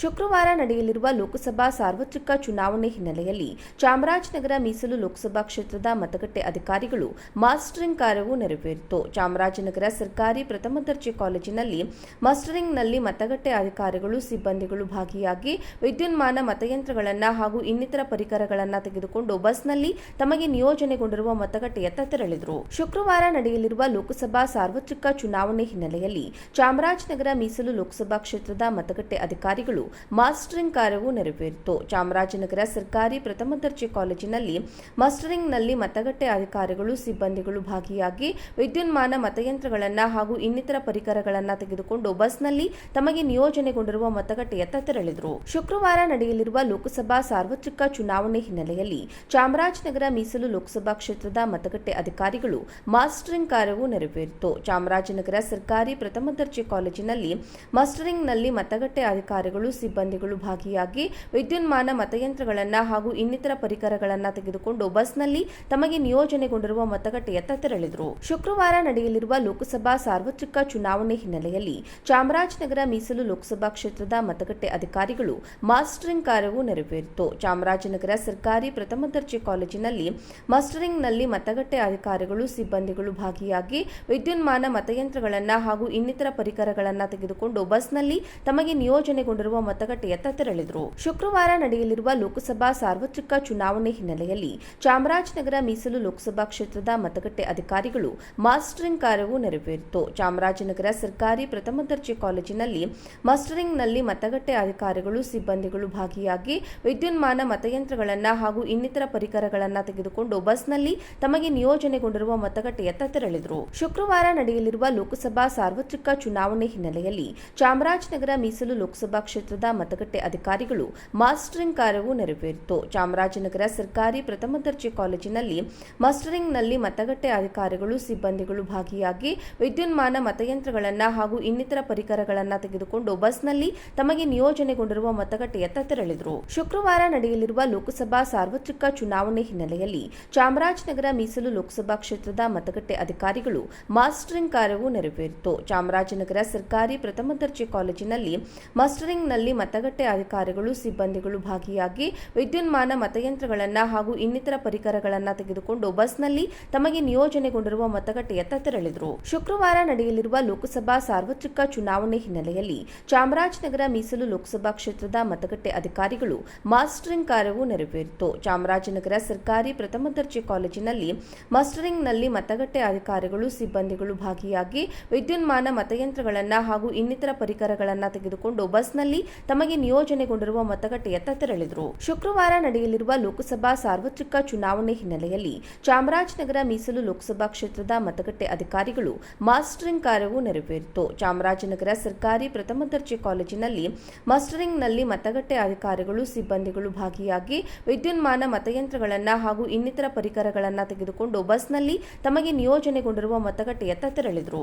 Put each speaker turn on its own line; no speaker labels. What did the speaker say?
ಶುಕ್ರವಾರ ನಡೆಯಲಿರುವ ಲೋಕಸಭಾ ಸಾರ್ವತ್ರಿಕ ಚುನಾವಣೆ ಹಿನ್ನೆಲೆಯಲ್ಲಿ ಚಾಮರಾಜನಗರ ಮೀಸಲು ಲೋಕಸಭಾ ಕ್ಷೇತ್ರದ ಮತಗಟ್ಟೆ ಅಧಿಕಾರಿಗಳು ಮಾಸ್ಟರಿಂಗ್ ಕಾರ್ಯವು ನೆರವೇರಿತು. ಚಾಮರಾಜನಗರ ಸರ್ಕಾರಿ ಪ್ರಥಮ ದರ್ಜೆ ಕಾಲೇಜಿನಲ್ಲಿ ಮಾಸ್ಟರಿಂಗ್ನಲ್ಲಿ ಮತಗಟ್ಟೆ ಅಧಿಕಾರಿಗಳು, ಸಿಬ್ಬಂದಿಗಳು ಭಾಗಿಯಾಗಿ ವಿದ್ಯುನ್ಮಾನ ಮತಯಂತ್ರಗಳನ್ನು ಹಾಗೂ ಇನ್ನಿತರ ಪರಿಕರಗಳನ್ನು ತೆಗೆದುಕೊಂಡು ಬಸ್ನಲ್ಲಿ ತಮಗೆ ನಿಯೋಜನೆಗೊಂಡಿರುವ ಮತಗಟ್ಟೆಯತ್ತ ತೆರಳಿದರು. ಶುಕ್ರವಾರ ನಡೆಯಲಿರುವ ಲೋಕಸಭಾ ಸಾರ್ವತ್ರಿಕ ಚುನಾವಣೆ ಹಿನ್ನೆಲೆಯಲ್ಲಿ ಚಾಮರಾಜನಗರ ಮೀಸಲು ಲೋಕಸಭಾ ಕ್ಷೇತ್ರದ ಮತಗಟ್ಟೆ ಅಧಿಕಾರಿಗಳು ಮಾಸ್ಟರಿಂಗ್ ಕಾರ್ಯವು ನೆರವೇರಿತು. ಚಾಮರಾಜನಗರ ಸರ್ಕಾರಿ ಪ್ರಥಮ ದರ್ಜೆ ಕಾಲೇಜಿನಲ್ಲಿ ಮಾಸ್ಟರಿಂಗ್ನಲ್ಲಿ ಮತಗಟ್ಟೆ ಅಧಿಕಾರಿಗಳು, ಸಿಬ್ಬಂದಿಗಳು ಭಾಗಿಯಾಗಿ ವಿದ್ಯುನ್ಮಾನ ಮತಯಂತ್ರಗಳನ್ನು ಹಾಗೂ ಇನ್ನಿತರ ಪರಿಕರಗಳನ್ನು ತೆಗೆದುಕೊಂಡು ಬಸ್ನಲ್ಲಿ ತಮಗೆ ನಿಯೋಜನೆಗೊಂಡಿರುವ ಮತಗಟ್ಟೆಯತ್ತ ತೆರಳಿದರು. ಶುಕ್ರವಾರ ನಡೆಯಲಿರುವ ಲೋಕಸಭಾ ಸಾರ್ವತ್ರಿಕ ಚುನಾವಣೆ ಹಿನ್ನೆಲೆಯಲ್ಲಿ ಚಾಮರಾಜನಗರ ಮೀಸಲು ಲೋಕಸಭಾ ಕ್ಷೇತ್ರದ ಮತಗಟ್ಟೆ ಅಧಿಕಾರಿಗಳು ಮಾಸ್ಟರಿಂಗ್ ಕಾರ್ಯವು ನೆರವೇರಿತು. ಚಾಮರಾಜನಗರ ಸರ್ಕಾರಿ ಪ್ರಥಮ ದರ್ಜೆ ಕಾಲೇಜಿನಲ್ಲಿ ಮಾಸ್ಟರಿಂಗ್ನಲ್ಲಿ ಮತಗಟ್ಟೆ ಅಧಿಕಾರಿಗಳು ಸಿಬ್ಬಂದಿಗಳು ಭಾಗಿಯಾಗಿ ವಿದ್ಯುನ್ಮಾನ ಮತಯಂತ್ರಗಳನ್ನು ಹಾಗೂ ಇನ್ನಿತರ ಪರಿಕರಗಳನ್ನು ತೆಗೆದುಕೊಂಡು ಬಸ್ನಲ್ಲಿ ತಮಗೆ ನಿಯೋಜನೆಗೊಂಡಿರುವ ಮತಗಟ್ಟೆಯತ್ತ ತೆರಳಿದರು. ಶುಕ್ರವಾರ ನಡೆಯಲಿರುವ ಲೋಕಸಭಾ ಸಾರ್ವತ್ರಿಕ ಚುನಾವಣೆ ಹಿನ್ನೆಲೆಯಲ್ಲಿ ಚಾಮರಾಜನಗರ ಮೀಸಲು ಲೋಕಸಭಾ ಕ್ಷೇತ್ರದ ಮತಗಟ್ಟೆ ಅಧಿಕಾರಿಗಳು ಮಾಸ್ಟರಿಂಗ್ ಕಾರ್ಯವು ನೆರವೇರಿತು ಚಾಮರಾಜನಗರ ಸರ್ಕಾರಿ ಪ್ರಥಮ ದರ್ಜೆ ಕಾಲೇಜಿನಲ್ಲಿ ಮಾಸ್ಟರಿಂಗ್ನಲ್ಲಿ ಮತಗಟ್ಟೆ ಅಧಿಕಾರಿಗಳು, ಸಿಬ್ಬಂದಿಗಳು ಭಾಗಿಯಾಗಿ ವಿದ್ಯುನ್ಮಾನ ಮತಯಂತ್ರಗಳನ್ನು ಹಾಗೂ ಇನ್ನಿತರ ಪರಿಕರಗಳನ್ನು ತೆಗೆದುಕೊಂಡು ಬಸ್ನಲ್ಲಿ ತಮಗೆ ನಿಯೋಜನೆಗೊಂಡಿರುವ ಮತಗಟ್ಟೆಯತ್ತ ತೆರಳಿದರು ಶುಕ್ರವಾರ ನಡೆಯಲಿರುವ ಲೋಕಸಭಾ ಸಾರ್ವತ್ರಿಕ ಚುನಾವಣೆ ಹಿನ್ನೆಲೆಯಲ್ಲಿ ಚಾಮರಾಜನಗರ ಮೀಸಲು ಲೋಕಸಭಾ ಕ್ಷೇತ್ರದ ಮತಗಟ್ಟೆ ಅಧಿಕಾರಿಗಳು ಮಾಸ್ಟರಿಂಗ್ ಕಾರ್ಯವು ನೆರವೇರಿತು. ಚಾಮರಾಜನಗರ ಸರ್ಕಾರಿ ಪ್ರಥಮ ದರ್ಜೆ ಕಾಲೇಜಿನಲ್ಲಿ ಮಾಸ್ಟರಿಂಗ್ನಲ್ಲಿ ಮತಗಟ್ಟೆ ಅಧಿಕಾರಿಗಳು, ಸಿಬ್ಬಂದಿಗಳು ಭಾಗಿಯಾಗಿ ವಿದ್ಯುನ್ಮಾನ ಮತಯಂತ್ರಗಳನ್ನು ಹಾಗೂ ಇನ್ನಿತರ ಪರಿಕರಗಳನ್ನು ತೆಗೆದುಕೊಂಡು ಬಸ್ನಲ್ಲಿ ತಮಗೆ ನಿಯೋಜನೆಗೊಂಡಿರುವ ಮತಗಟ್ಟೆಯತ್ತ ತೆರಳಿದರು ಶುಕ್ರವಾರ ನಡೆಯಲಿರುವ ಲೋಕಸಭಾ ಸಾರ್ವತ್ರಿಕ ಚುನಾವಣೆ ಹಿನ್ನೆಲೆಯಲ್ಲಿ ಚಾಮರಾಜನಗರ ಮೀಸಲು ಲೋಕಸಭಾ ಕ್ಷೇತ್ರದ ಮತಗಟ್ಟೆ ಅಧಿಕಾರಿಗಳು ಮಾಸ್ಟರಿಂಗ್ ಕಾರ್ಯವು ನೆರವೇರಿತು. ಚಾಮರಾಜನಗರ ಸರ್ಕಾರಿ ಪ್ರಥಮ ದರ್ಜೆ ಕಾಲೇಜಿನಲ್ಲಿ ಮಾಸ್ಟರಿಂಗ್ನಲ್ಲಿ ಮತಗಟ್ಟೆ ಅಧಿಕಾರಿಗಳು, ಸಿಬ್ಬಂದಿಗಳು ಭಾಗಿಯಾಗಿ ವಿದ್ಯುನ್ಮಾನ ಮತಯಂತ್ರಗಳನ್ನು ಹಾಗೂ ಇನ್ನಿತರ ಪರಿಕರಗಳನ್ನು ತೆಗೆದುಕೊಂಡು ಬಸ್ನಲ್ಲಿ ತಮಗೆ ನಿಯೋಜನೆಗೊಂಡಿರುವ ಮತಗಟ್ಟೆಯತ್ತ ತೆರಳಿದರು. ಶುಕ್ರವಾರ ನಡೆಯಲಿರುವ ಲೋಕಸಭಾ ಸಾರ್ವತ್ರಿಕ ಚುನಾವಣೆ ಹಿನ್ನೆಲೆಯಲ್ಲಿ ಚಾಮರಾಜನಗರ ಮೀಸಲು ಲೋಕಸಭಾ ಕ್ಷೇತ್ರದ ಮತಗಟ್ಟೆ ಅಧಿಕಾರಿಗಳು ಮಾಸ್ಟರಿಂಗ್ ಕಾರ್ಯವು ನೆರವೇರಿತು. ಚಾಮರಾಜನಗರ ಸರ್ಕಾರಿ ಪ್ರಥಮ ದರ್ಜೆ ಕಾಲೇಜಿನಲ್ಲಿ ಮಾಸ್ಟರಿಂಗ್ನಲ್ಲಿ ಮತಗಟ್ಟೆ ಅಧಿಕಾರಿಗಳು, ಸಿಬ್ಬಂದಿಗಳು ಭಾಗಿಯಾಗಿ ವಿದ್ಯುನ್ಮಾನ ಮತಯಂತ್ರಗಳನ್ನು ಹಾಗೂ ಇನ್ನಿತರ ಪರಿಕರಗಳನ್ನು ತೆಗೆದುಕೊಂಡು ಬಸ್ನಲ್ಲಿ ತಮಗೆ ನಿಯೋಜನೆಗೊಂಡಿರುವ ಮತಗಟ್ಟೆಯತ್ತ ತೆರಳಿದರು. ಶುಕ್ರವಾರ ನಡೆಯಲಿರುವ ಲೋಕಸಭಾ ಸಾರ್ವತ್ರಿಕ ಚುನಾವಣೆ ಹಿನ್ನೆಲೆಯಲ್ಲಿ ಚಾಮರಾಜನಗರ ಮೀಸಲು ಲೋಕಸಭಾ ಕ್ಷೇತ್ರದ ಮತಗಟ್ಟೆ ಅಧಿಕಾರಿಗಳು ಮಾಸ್ಟರಿಂಗ್ ಕಾರ್ಯವು ನೆರವೇರಿತು. ಚಾಮರಾಜನಗರ ಸರ್ಕಾರಿ ಪ್ರಥಮ ದರ್ಜೆ ಕಾಲೇಜಿನಲ್ಲಿ ಮಾಸ್ಟರಿಂಗ್ನಲ್ಲಿ ಮತಗಟ್ಟೆ ಅಧಿಕಾರಿಗಳು, ಸಿಬ್ಬಂದಿಗಳು ಭಾಗಿಯಾಗಿ ವಿದ್ಯುನ್ಮಾನ ಮತಯಂತ್ರಗಳನ್ನು ಹಾಗೂ ಇನ್ನಿತರ ಪರಿಕರಗಳನ್ನು ತೆಗೆದುಕೊಂಡು ಬಸ್ನಲ್ಲಿ ತಮಗೆ ನಿಯೋಜನೆಗೊಂಡಿರುವ ಮತಗಟ್ಟೆಯತ್ತ ತೆರಳಿದರು ಶುಕ್ರವಾರ ನಡೆಯಲಿರುವ ಲೋಕಸಭಾ ಸಾರ್ವತ್ರಿಕ ಚುನಾವಣೆ ಹಿನ್ನೆಲೆಯಲ್ಲಿ ಚಾಮರಾಜನಗರ ಮೀಸಲು ಲೋಕಸಭಾ ಕ್ಷೇತ್ರದ ಮತಗಟ್ಟೆ ಅಧಿಕಾರಿಗಳು ಮಾಸ್ಟರಿಂಗ್ ಕಾರ್ಯವು ನೆರವೇರಿತು. ಚಾಮರಾಜನಗರ ಸರ್ಕಾರಿ ಪ್ರಥಮ ದರ್ಜೆ ಕಾಲೇಜಿನಲ್ಲಿ ಮಾಸ್ಟರಿಂಗ್ನಲ್ಲಿ ಮತಗಟ್ಟೆ ಅಧಿಕಾರಿಗಳು, ಸಿಬ್ಬಂದಿಗಳು ಭಾಗಿಯಾಗಿ ವಿದ್ಯುನ್ಮಾನ ಮತಯಂತ್ರಗಳನ್ನು ಹಾಗೂ ಇನ್ನಿತರ ಪರಿಕರಗಳನ್ನು ತೆಗೆದುಕೊಂಡು ಬಸ್ನಲ್ಲಿ ತಮಗೆ ನಿಯೋಜನೆಗೊಂಡಿರುವ ಮತಗಟ್ಟೆಯತ್ತ ತೆರಳಿದರು